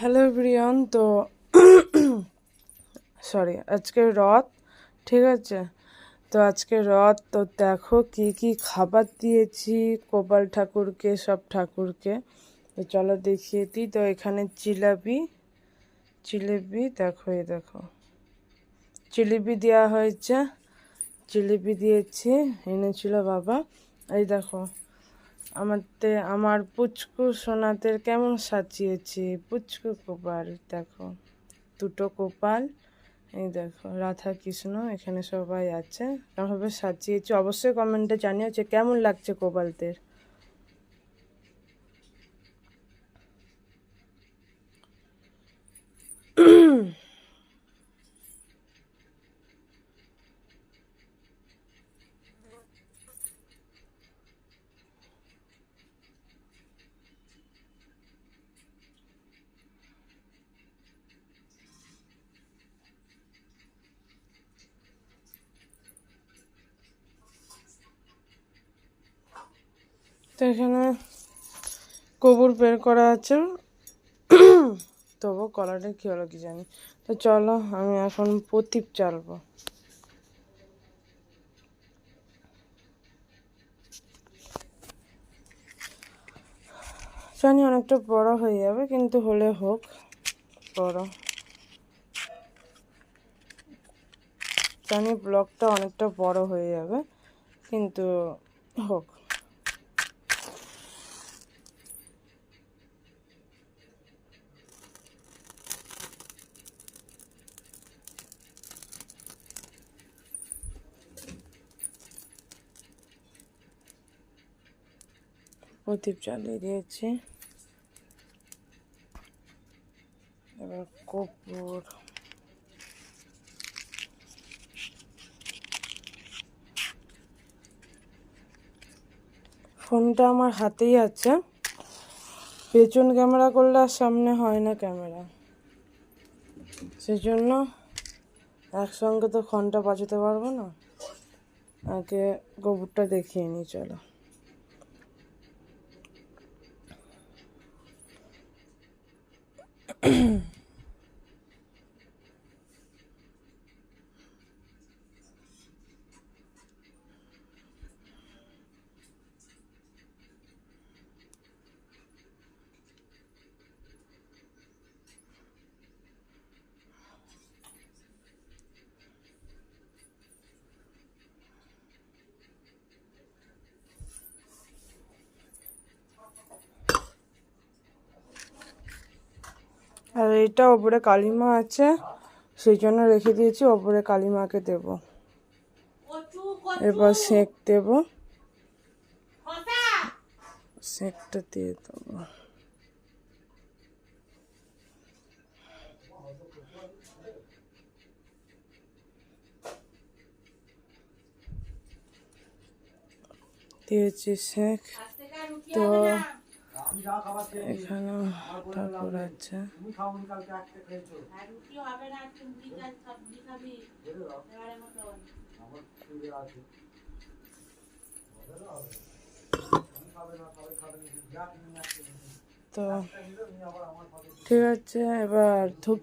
Hello Brian তো sorry আজকে রথ, ঠিক আছে? তো আজকে রথ, তো দেখো কি কি খাবার দিয়েছি কোপাল ঠাকুরকে, সব ঠাকুরকে। তো চলো দেখিয়ে দিই। তো এখানে জিলাপি, জিলিপি, দেখো, এই দেখো। জিলিপি দেওয়া হয়েছে, জিলিপি দিয়েছি, এনেছিল বাবা। এই দেখো আমাদের আমার পুচকু সোনাদের কেমন সাজিয়েছি? পুচকু কপাল, দেখো। দুটো কপাল। এই দেখো রাধা কৃষ্ণ এখানে সবাই আছে। কেমনভাবে সাজিয়েছি? অবশ্যই কমেন্টে জানিয়েছে, কেমন লাগছে কোপালদের? এখানে গোবর বের করা আছে। তবু কলাটা কী হলো কি জানি। তো চলো, আমি এখন প্রতীপ চালবো জানি অনেকটা বড় হয়ে যাবে, কিন্তু হলে হোক, বড়। জানি ব্লগটা অনেকটা বড় হয়ে যাবে, কিন্তু হোক। প্রদীপ জ্বালিয়ে দিয়েছি। এবার কপুর। ফোনটা আমার হাতেই আছে। পেছন ক্যামেরা করলে আর সামনে হয় না ক্যামেরা। সেজন্য একসঙ্গে তো ফোনটা বাঁচাতে পারব না। আগে গোবরটা দেখিয়ে নিই, চলো। আর এটা ওপরে কালিমা আছে, সেই জন্য রেখে দিয়েছি, ওপরে কালিমাকে দেব। এবার সেঁক দেব। সেঁকটা দিয়ে দেবো। দিয়েছি সেঁক। তো এখানে ঠাকুর আছে। তো ঠিক আছে এবার ধূপ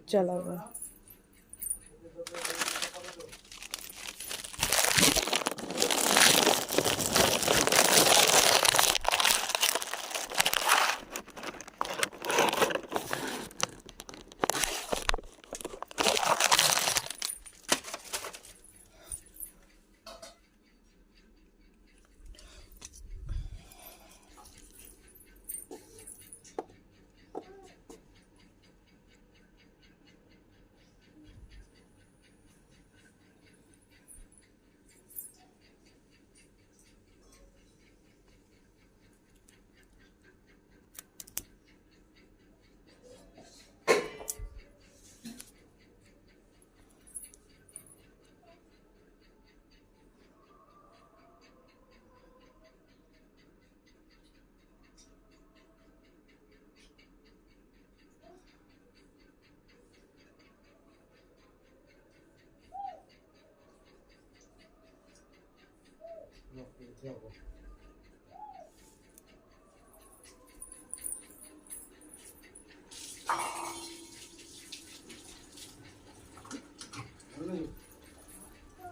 я делаю.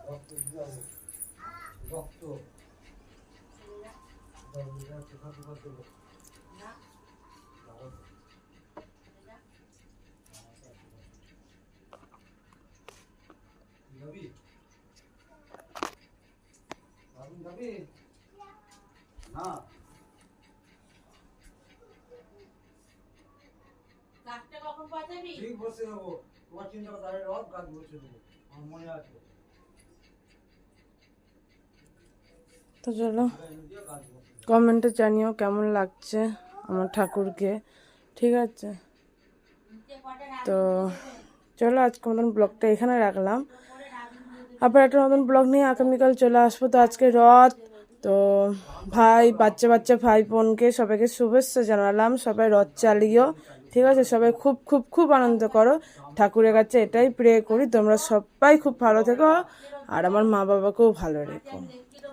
Doktor. Doktor. Doktor. Doktor. Doktor. কখন ঠিক বসে তোমার চিন্তা করে দাঁড়িয়ে রথ গাছ বসে দেবো আমার মনে আছে। তো চলো কমেন্টে জানিও কেমন লাগছে আমার ঠাকুরকে ঠিক আছে? তো চলো আজকে মতন ব্লগটা এখানে রাখলাম। আবার একটা নতুন ব্লগ নিয়ে আগামীকাল চলে আসব। তো আজকে রথ তো ভাই বাচ্চা বাচ্চা ভাই বোনকে সবাইকে শুভেচ্ছা জানালাম। সবাই রথ চালিও। ঠিক আছে? সবাই খুব খুব খুব আনন্দ করো। ঠাকুরের কাছে এটাই প্রে করি, তোমরা সবাই খুব ভালো থেকো আর আমার মা বাবাকেও ভালো রেখো।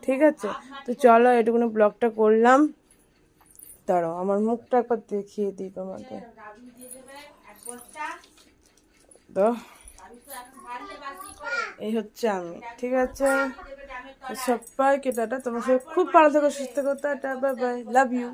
ঠিক আছে? তো চলো, এটুকুনি ব্লগটা করলাম। দাঁড়াও, আমার মুখটা একবার দেখিয়ে দিই তোমাকে তো এই হচ্ছে আমি, ঠিক আছে? দেবে ডামের তো সবাইকে টাটা, তোমার সবাই খুব ভালো থেকো, সুস্থ করতে tata, bye bye love you